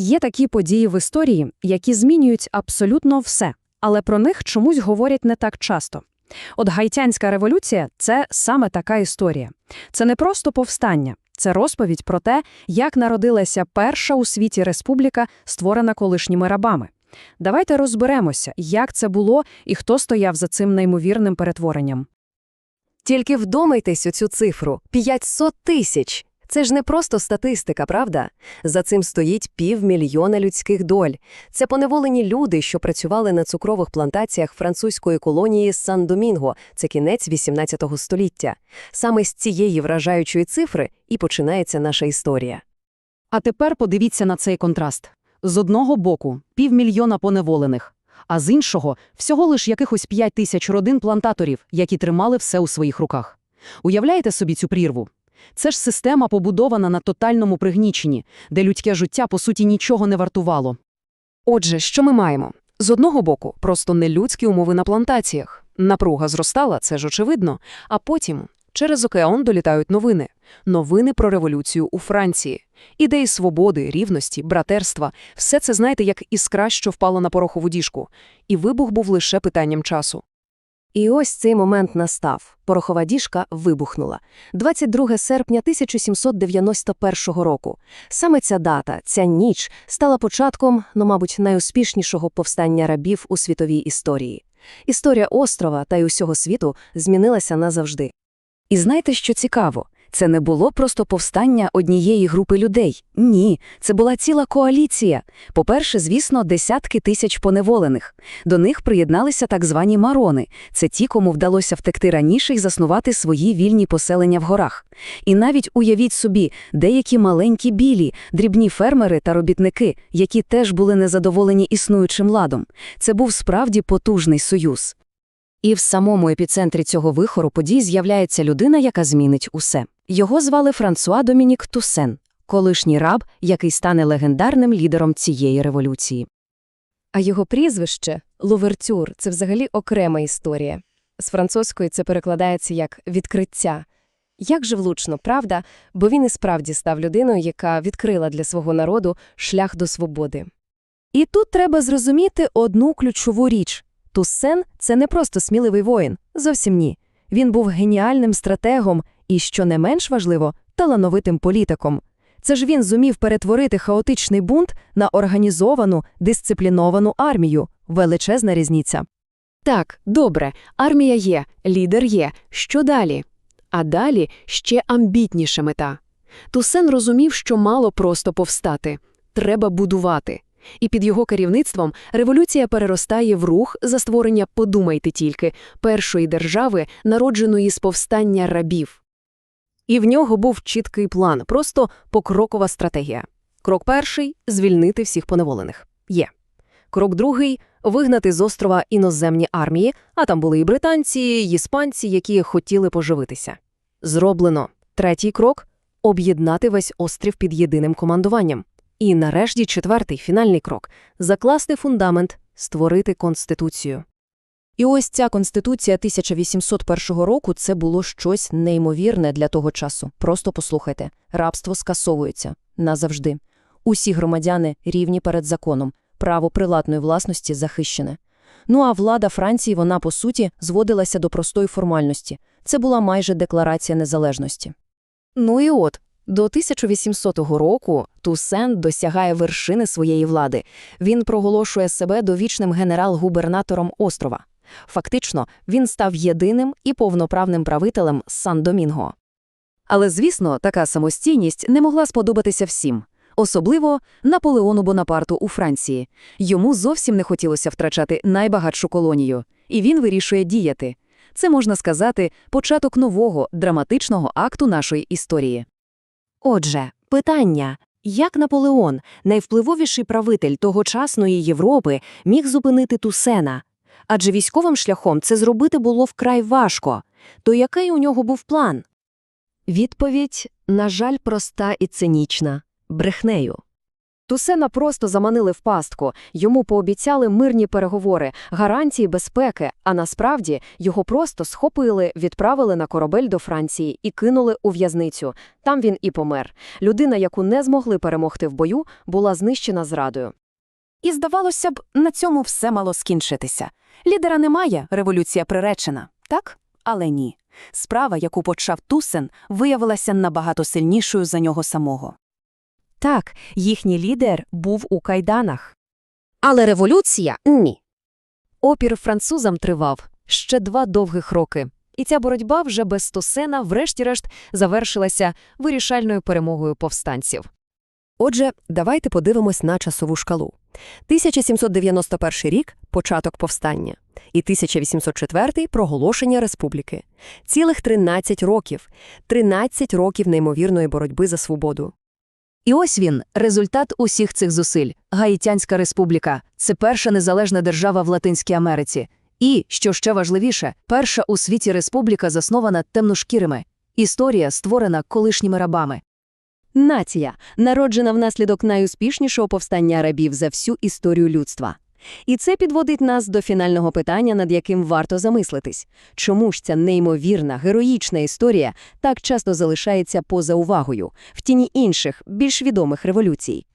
Є такі події в історії, які змінюють абсолютно все, але про них чомусь говорять не так часто. От Гайтянська революція – це саме така історія. Це не просто повстання, це розповідь про те, як народилася перша у світі республіка, створена колишніми рабами. Давайте розберемося, як це було і хто стояв за цим неймовірним перетворенням. Тільки вдумайтесь у цю цифру – 500 тисяч. Це ж не просто статистика, правда? За цим стоїть півмільйона людських доль. Це поневолені люди, що працювали на цукрових плантаціях французької колонії Сан-Домінго. Це кінець 18 століття. Саме з цієї вражаючої цифри і починається наша історія. А тепер подивіться на цей контраст. З одного боку – півмільйона поневолених, а з іншого – всього лиш якихось п'ять тисяч родин плантаторів, які тримали все у своїх руках. Уявляєте собі цю прірву? Це ж система побудована на тотальному пригніченні, де людське життя, по суті, нічого не вартувало. Отже, що ми маємо? З одного боку, просто нелюдські умови на плантаціях. Напруга зростала, це ж очевидно. А потім через океан долітають новини. Новини про революцію у Франції. Ідеї свободи, рівності, братерства – все це, знаєте, як іскра, що впала на порохову діжку. І вибух був лише питанням часу. І ось цей момент настав. Порохова діжка вибухнула. 22 серпня 1791 року. Саме ця дата, ця ніч, стала початком, ну, мабуть, найуспішнішого повстання рабів у світовій історії. Історія острова та й усього світу змінилася назавжди. І знаєте, що цікаво? Це не було просто повстання однієї групи людей. Ні, це була ціла коаліція. По-перше, звісно, десятки тисяч поневолених. До них приєдналися так звані марони. Це ті, кому вдалося втекти раніше і заснувати свої вільні поселення в горах. І навіть уявіть собі, деякі маленькі білі, дрібні фермери та робітники, які теж були незадоволені існуючим ладом. Це був справді потужний союз. І в самому епіцентрі цього вихору подій з'являється людина, яка змінить усе. Його звали Франсуа Домінік Туссен, колишній раб, який стане легендарним лідером цієї революції. А його прізвище Лувертюр це взагалі окрема історія. З французької це перекладається як відкриття. Як же влучно, правда? Бо він і справді став людиною, яка відкрила для свого народу шлях до свободи. І тут треба зрозуміти одну ключову річ. Туссен – це не просто сміливий воїн, зовсім ні. Він був геніальним стратегом і, що не менш важливо, талановитим політиком. Це ж він зумів перетворити хаотичний бунт на організовану, дисципліновану армію. Величезна різниця. Так, добре, армія є, лідер є. Що далі? А далі ще амбітніша мета. Тусен розумів, що мало просто повстати. Треба будувати. І під його керівництвом революція переростає в рух за створення, подумайте тільки, першої держави, народженої з повстання рабів. І в нього був чіткий план, просто покрокова стратегія. Крок перший – звільнити всіх поневолених. Є. Крок другий – вигнати з острова іноземні армії, а там були і британці, і іспанці, які хотіли поживитися. Зроблено. Третій крок – об'єднати весь острів під єдиним командуванням. І нарешті четвертий, фінальний крок – закласти фундамент, створити конституцію. І ось ця конституція 1801 року це було щось неймовірне для того часу. Просто послухайте, рабство скасовується назавжди. Усі громадяни рівні перед законом, право приватної власності захищене. Ну а влада Франції, вона, по суті, зводилася до простої формальності. Це була майже декларація незалежності. Ну і от, до 1800 року Туссен досягає вершини своєї влади. Він проголошує себе довічним генерал-губернатором острова. Фактично, він став єдиним і повноправним правителем Сан-Домінго. Але, звісно, така самостійність не могла сподобатися всім. Особливо Наполеону Бонапарту у Франції. Йому зовсім не хотілося втрачати найбагатшу колонію, і він вирішує діяти. Це, можна сказати, початок нового, драматичного акту нашої історії. Отже, питання. Як Наполеон, найвпливовіший правитель тогочасної Європи, міг зупинити Тусена? Адже військовим шляхом це зробити було вкрай важко. То який у нього був план? Відповідь, на жаль, проста і цинічна – брехнею. Тусена просто заманили в пастку, йому пообіцяли мирні переговори, гарантії безпеки, а насправді його просто схопили, відправили на корабель до Франції і кинули у в'язницю. Там він і помер. Людина, яку не змогли перемогти в бою, була знищена зрадою. І, здавалося б, на цьому все мало скінчитися. Лідера немає, революція приречена. Так? Але ні. Справа, яку почав Тусен, виявилася набагато сильнішою за нього самого. Так, їхній лідер був у кайданах. Але революція – ні. Опір французам тривав ще два довгих роки. І ця боротьба вже без Тусена, врешті-решт, завершилася вирішальною перемогою повстанців. Отже, давайте подивимось на часову шкалу. 1791 рік – початок повстання, і 1804 – проголошення республіки. Цілих 13 років. 13 років неймовірної боротьби за свободу. І ось він, результат усіх цих зусиль. Гаїтянська республіка – це перша незалежна держава в Латинській Америці. І, що ще важливіше, перша у світі республіка заснована темношкірими. Історія створена колишніми рабами. Нація, народжена внаслідок найуспішнішого повстання рабів за всю історію людства. І це підводить нас до фінального питання, над яким варто замислитись. Чому ж ця неймовірна, героїчна історія так часто залишається поза увагою, в тіні інших, більш відомих революцій?